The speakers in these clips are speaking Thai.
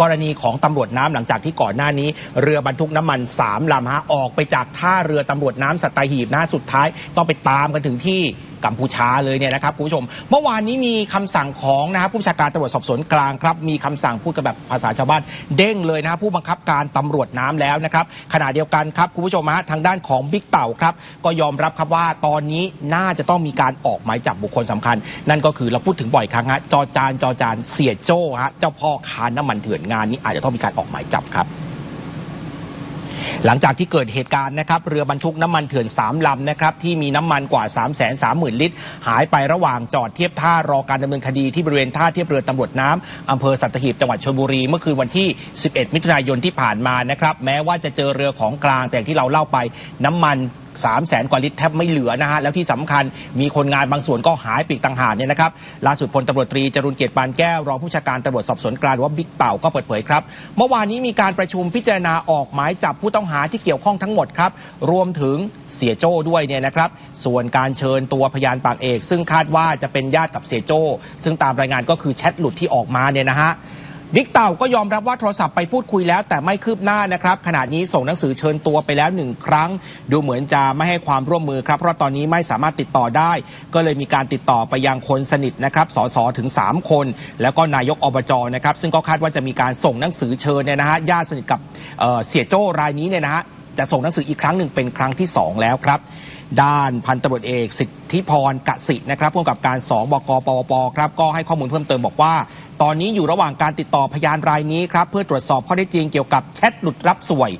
กรณีของตำรวจน้ำหลังจากที่ก่อนหน้านี้ เรือบรรทุกน้ำมัน3ลำฮะออกไปจากท่าเรือตำรวจน้ำสัตหีบนะสุดท้ายต้องไปตามกันถึงที่ กัมพูชาเลยเนี่ยนะครับคุณผู้ชม เมื่อวานนี้มีคำสั่งของนะครับผู้บัญชาการตำรวจสอบสวนกลางครับ มีคำสั่งพูดกันแบบภาษาชาวบ้านเด้งเลยนะผู้บังคับการตำรวจน้ำแล้วนะครับขณะเดียวกันครับคุณผู้ชมฮะทางด้านของบิ๊กเต่าครับก็ยอมรับครับว่าตอนนี้น่าจะต้องมีการออกหมายจับบุคคลสำคัญ นั่นก็คือเราพูดถึงบ่อยครั้งฮะจอจานจอจานเสียโจ้ฮะเจ้าพ่อค้าน้ำมันเถื่อนงานนี้อาจจะต้องมีการออกหมายจับครับ หลังจากที่เกิดเหตุการณ์นะครับเรือบรรทุกน้ำมันเถื่อน3ลำนะครับที่มีน้ำมันกว่า 3 3 0 0 0 0 ลิตร หายไประหว่างจอดเทียบท่ารอการดำเนินคดีที่บริเวณท่าเทียบเรือตำรวจน้ำอำเภอสัตหีบจังหวัดชลบุรี เมื่อคืนวันที่ 11 มิถุนายนที่ผ่านมานะครับแม้ว่าจะเจอเรือของกลางแต่ที่เราเล่าไปน้ำมัน 3 0 0แสนกว่าลิตรแทบไม่เหลือนะฮะแล้วที่สำคัญมีคนงานบางส่วนก็หายปีกต่างหากเนี่ยนะครับล่าสุดพลตำรวจตรีจรุนเกียรติปานแก้วรองผู้ชาการตำรวจสอบสวนกลางหรือว่าบิ๊กเต่าก็เปิดเผยครับ เมื่อวานนี้มีการประชุมพิจารณาออกหมายจับผู้ต้องหาที่เกี่ยวข้องทั้งหมดครับรวมถึงเสียโจ้ด้วยเนี่ยนะครับ ส่วนการเชิญตัวพยานปากเอก ซึ่งคาดว่าจะเป็นญาติกับเสียโจ้ซึ่งตามรายงานก็คือแชทหลุดที่ออกมาเนี่ยนะฮะ บิ๊กเต่าก็ยอมรับว่าโทรศัพท์ไปพูดคุยแล้ว แต่ไม่คืบหน้านะครับ ขณะนี้ส่งหนังสือเชิญตัวไปแล้วหนึ่งครั้ง ดูเหมือนจะไม่ให้ความร่วมมือครับ เพราะตอนนี้ไม่สามารถติดต่อได้ ก็เลยมีการติดต่อไปยังคนสนิทนะครับสสถึง 3 คน แล้วก็นายกอบจนะครับ ซึ่งก็คาดว่าจะมีการส่งหนังสือเชิญเนี่ยนะฮะญาติสนิทกับเเสียโจ้รายนี้เนี่ยนะฮะจะส่งหนังสืออีกครั้งหนึ่งเป็นครั้งที่สองแล้วครับด้านพันตำรวจเอกสิทธิพรกสินะครับผู้กำกับการ 2บกปปครับก็ให้ข้อมูลเพิ่มเติมบอกว่า ตอนนี้อยู่ระหว่างการติดต่อพยานรายนี้ครับเพื่อตรวจสอบข้อเท็จจริงเกี่ยวกับแชทหลุดรับสวย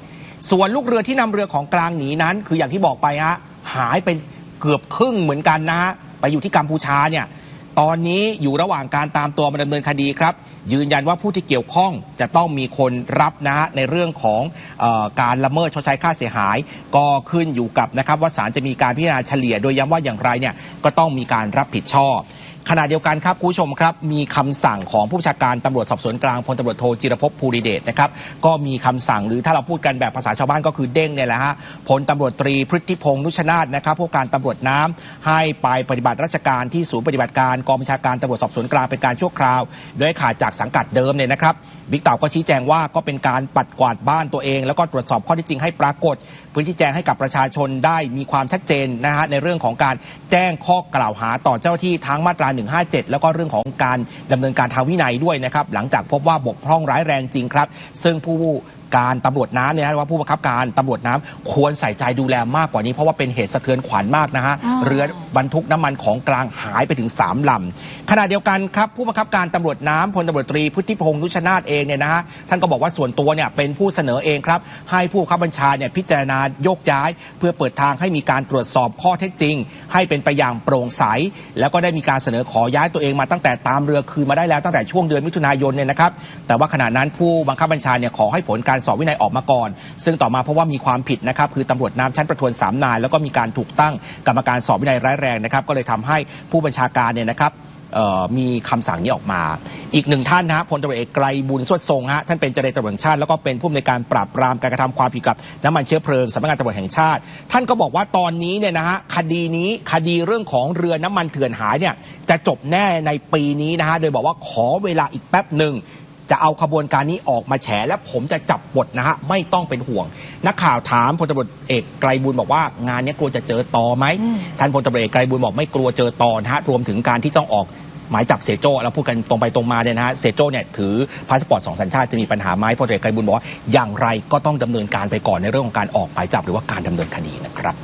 ส่วนลูกเรือที่นำเรือของกลางหนีนั้น คืออย่างที่บอกไปฮะหายไปเกือบครึ่งเหมือนกันนะฮะไปอยู่ที่กัมพูชาเนี่ยตอนนี้อยู่ระหว่างการตามตัวมาดำเนินคดีครับ ยืนยันว่าผู้ที่เกี่ยวข้องจะต้องมีคนรับนะในเรื่องของออการละเมิดชดใช้ค่าเสียหาย ก็ขึ้นอยู่กับนะครับว่าศาลจะมีการพิจารณาเฉลี่ยโดยย้ำว่าอย่างไรเนี่ยก็ต้องมีการรับผิดชอบ ขณะเดียวกันครับคุณผู้ชมครับ มีคำสั่งของผู้บัญชาการตำรวจสอบสวนกลางพลตำรวจโทจิรภพภูริเดชนะครับก็มีคำสั่งหรือถ้าเราพูดกันแบบภาษาชาวบ้านก็คือเด้งเนี่ยแหละฮะพลตำรวจตรีพฤติพงศ์นุชนาธนะครับผู้การตำรวจน้ำให้ไปปฏิบัติราชการที่ศูนย์ปฏิบัติการกองบัญชาการตำรวจสอบสวนกลางเป็นการชั่วคราว โดยขาดจากสังกัดเดิมเนี่ยนะครับบิ๊กเต่าก็ชี้แจงว่าก็เป็นการปัดกวาดบ้านตัวเอง แล้วก็ตรวจสอบข้อที่จริงให้ปรากฏเพื่อชี้แจงให้กับประชาชนได้มีความชัดเจนนะฮะในเรื่องของการแจ้งข้อกล่าวหาต่อเจ้าที่ทั้งมาตรา 157 แล้วก็เรื่องของการดำเนินการทางวินัยด้วยนะครับหลังจากพบว่าบกพร่องร้ายแรงจริงครับ ซึ่งผู้ การตำรวจน้ำเนี่ยนะว่าผู้บังคับการตำรวจน้ำควรใส่ใจดูแลมากกว่านี้เพราะว่าเป็นเหตุสะเทือนขวัญมากนะฮะอ๋อเรือบรรทุกน้ำมันของกลางหายไปถึง3ลำขณะเดียวกันครับผู้บังคับการตำรวจน้ำพลตำรวจตรีพุทธิพงษ์นุชนาธเองเนี่ยนะฮะท่านก็บอกว่าส่วนตัวเนี่ยเป็นผู้เสนอเองครับให้ผู้บังคับบัญชาเนี่ยพิจารณาโยกย้าย เพื่อเปิดทางให้มีการตรวจสอบข้อเท็จจริง ให้เป็นไปอย่างโปร่งใส แล้วก็ได้มีการเสนอขอย้ายตัวเองมาตั้งแต่ตามเรือคืนมาได้แล้วตั้งแต่ช่วงเดือนมิถุนายนเนี่ยนะครับแต่ว่าขณะนั้นผู้บังคับบัญชาเนี่ยขอให้ผลการสอบวินัยออกมาก่อน ซึ่งต่อมาเพราะว่ามีความผิดนะครับคือตำรวจน้ำชั้นประทวนสามนาย แล้วก็มีการถูกตั้งกรรมการสอบวินัยร้ายแรงนะครับก็เลยทำให้ผู้บัญชาการเนี่ยนะครับมีคำสั่งนี้ออกมา อีกหนึ่งท่านนะฮะพลตรวจเอกไกรบุญสวดทรงฮะท่านเป็นเจริญตำรวจแห่งชาติ แล้วก็เป็นผู้อำนวยการปราบปรามการกระทำความผิดกับน้ำมันเชื้อเพลิงสำนักงานตำรวจแห่งชาติ ท่านก็บอกว่าตอนนี้เนี่ยนะฮะคดีนี้คดีเรื่องของเรือน้ำมันเถื่อนหายเนี่ยจะจบแน่ในปีนี้นะฮะโดยบอกว่าขอเวลาอีกแป๊บหนึ่ง จะเอาขบวนการนี้ออกมาแฉและผมจะจับบทนะฮะไม่ต้องเป็นห่วง นักข่าวถามพลตำรวจเอกไกรบุญบอกว่างานนี้กลัวจะเจอต่อไหมท่านพลตำรวจเอกไกรบุญบอกไม่กลัวเจอต่อนะฮะรวมถึงการที่ต้องออกหมายจับเสโจ้เราพูดกันตรงไปตรงมาเนี่ยนะฮะเสโจ้เนี่ยถือพาสปอร์ตสองสัญชาติจะมีปัญหาไหมพลตำรเอกไกรบุญบอกว่าอย่างไรก็ต้องดำเนินการไปก่อนในเรื่องของการออกหมายจับหรือว่าการดำเนินคดีนะครับ